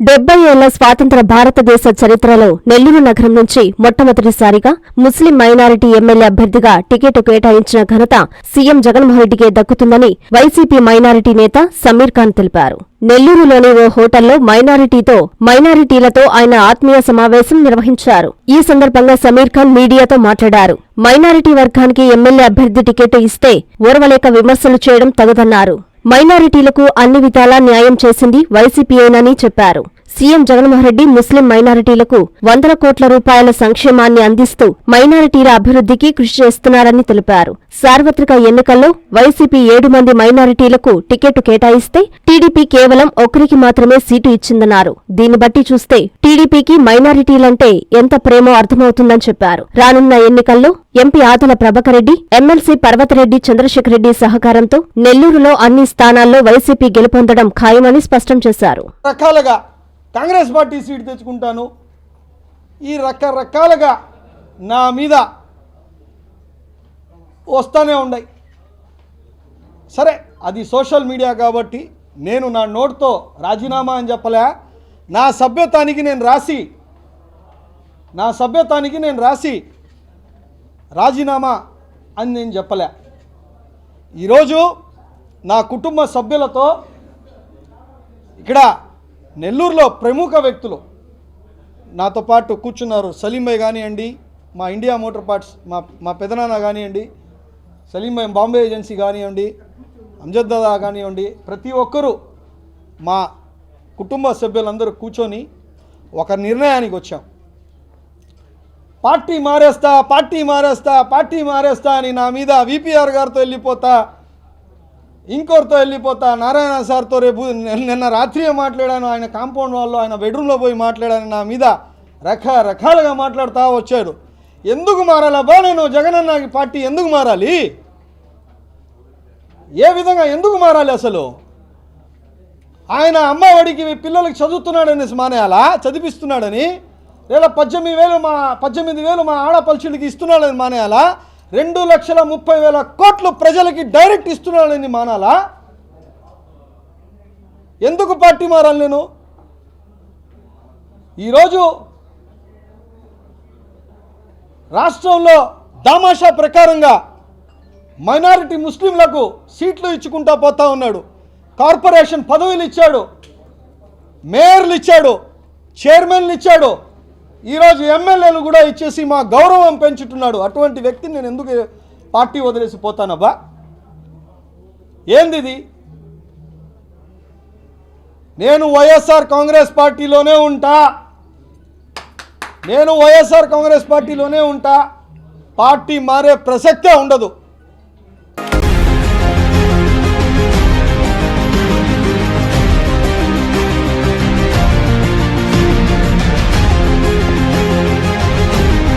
డెబ్బై ఏళ్ళ స్వాతంత్ర భారతదేశ చరిత్రలో నెల్లూరు నగరం నుంచి మొట్టమొదటిసారిగా ముస్లిం మైనారిటీ ఎమ్మెల్యే అభ్యర్థిగా టికెట్ కేటాయించిన ఘనత సీఎం జగన్మోహన్రెడ్డికే దక్కుతుందని వైసీపీ మైనారిటీ నేత సమీర్ ఖాన్ తెలిపారు. నెల్లూరులోని ఓ హోటల్లో మైనారిటీతో మైనారిటీలతో ఆయన ఆత్మీయ సమావేశం నిర్వహించారు. ఈ సందర్భంగా సమీర్ ఖాన్ మీడియాతో మాట్లాడారు. మైనారిటీ వర్గానికి ఎమ్మెల్యే అభ్యర్థి టికెట్ ఇస్తే ఓర్వలేక విమర్శలు చేయడం తగదన్నారు. మైనారిటీలకు అన్ని విధాలా న్యాయం చేసింది వైసీపీయేనని చెప్పారు. సీఎం జగన్మోహన్ రెడ్డి ముస్లిం మైనారిటీలకు వందల కోట్ల రూపాయల సంక్షేమాన్ని అందిస్తూ మైనారిటీల అభివృద్ధికి కృషి చేస్తున్నారని తెలిపారు. సార్వత్రిక ఎన్నికల్లో వైసీపీ ఏడు మంది మైనారిటీలకు టికెట్ కేటాయిస్తే టీడీపీ కేవలం ఒకరికి మాత్రమే సీటు ఇచ్చిందన్నారు. దీన్ని బట్టి చూస్తే టీడీపీకి మైనారిటీలంటే ఎంత ప్రేమో అర్థమవుతుందని చెప్పారు. రానున్న ఎన్నికల్లో ఎంపీ ఆదల ప్రభకరెడ్డి ఎమ్మెల్సీ పర్వతరెడ్డి చంద్రశేఖర్ రెడ్డి సహకారంతో నెల్లూరులో అన్ని స్థానాల్లో వైసీపీ గెలుపొందడం ఖాయమని స్పష్టం చేశారు. రకాలుగా కాంగ్రెస్ పార్టీ సీట్ తెచ్చుకుంటాను. ఈ రకరకాలుగా నా మీద వస్తూనే ఉన్నాయి. సరే అది సోషల్ మీడియా కాబట్టి నేను నా నోట్తో రాజీనామా అని చెప్పలే. నా సభ్యత్వానికి నేను రాసి నా సభ్యత్వానికి నేను రాసి రాజీనామా అని నేను చెప్పలే. ఈరోజు నా కుటుంబ సభ్యులతో ఇక్కడ నెల్లూరులో ప్రముఖ వ్యక్తులు నాతో పాటు కూర్చున్నారు. సలీంభాయ్ కానివ్వండి మా ఇండియా మోటార్ పార్ట్స్ మా మా పెదనాన్న కానివ్వండి సలీంభాయ్ బాంబే ఏజెన్సీ కానివ్వండి అంజద్ దాదా కానివ్వండి ప్రతి ఒక్కరూ మా కుటుంబ సభ్యులందరూ కూర్చొని ఒక నిర్ణయానికి వచ్చాం. పార్టీ మారేస్తా పార్టీ మారేస్తా పార్టీ మారేస్తా అని నా మీద విపిఆర్ గారితో వెళ్ళిపోతా ఇంకోరితో వెళ్ళిపోతా నారాయణ సార్తో రేపు నిన్న- రాత్రియే రాత్రి మాట్లాడాను ఆయన కాంపౌండ్ వాళ్ళు ఆయన బెడ్రూమ్లో పోయి మాట్లాడాను నా మీద రకరకాలుగా మాట్లాడుతూ వచ్చాడు. ఎందుకు మారాలబ్బా నేను జగనన్న పార్టీ ఎందుకు మారాలి? ఏ విధంగా ఎందుకు మారాలి అసలు? ఆయన అమ్మఒడికి పిల్లలకి చదువుతున్నాడని మానేయాలా? చదివిస్తున్నాడని? లేదా పద్దెనిమిది వేలు మా పద్దెనిమిది వేలు మా ఆడపల్చులకి ఇస్తున్నాడని మానేయాలా? రెండు లక్షల ముప్పై వేల కోట్లు ప్రజలకి డైరెక్ట్ ఇస్తున్నాడని మానాలా? ఎందుకు పార్టీ మారాలి నేను? ఈరోజు రాష్ట్రంలో దామాషా ప్రకారంగా మైనారిటీ ముస్లింలకు సీట్లు ఇచ్చుకుంటా పోతా ఉన్నాడు. కార్పొరేషన్ పదవులు ఇచ్చాడు. మేయర్లు ఇచ్చాడు. చైర్మన్లు ఇచ్చాడు. ఈరోజు ఎమ్మెల్యేలు కూడా ఇచ్చేసి మా గౌరవం పెంచుతున్నాడు. అటువంటి వ్యక్తిని నేను ఎందుకు పార్టీ వదిలేసి పోతానబ్బా? ఏందిది? నేను వైఎస్ఆర్ కాంగ్రెస్ పార్టీలోనే ఉంటా. నేను వైఎస్ఆర్ కాంగ్రెస్ పార్టీలోనే ఉంటా. పార్టీ మారే ప్రసక్తే ఉండదు.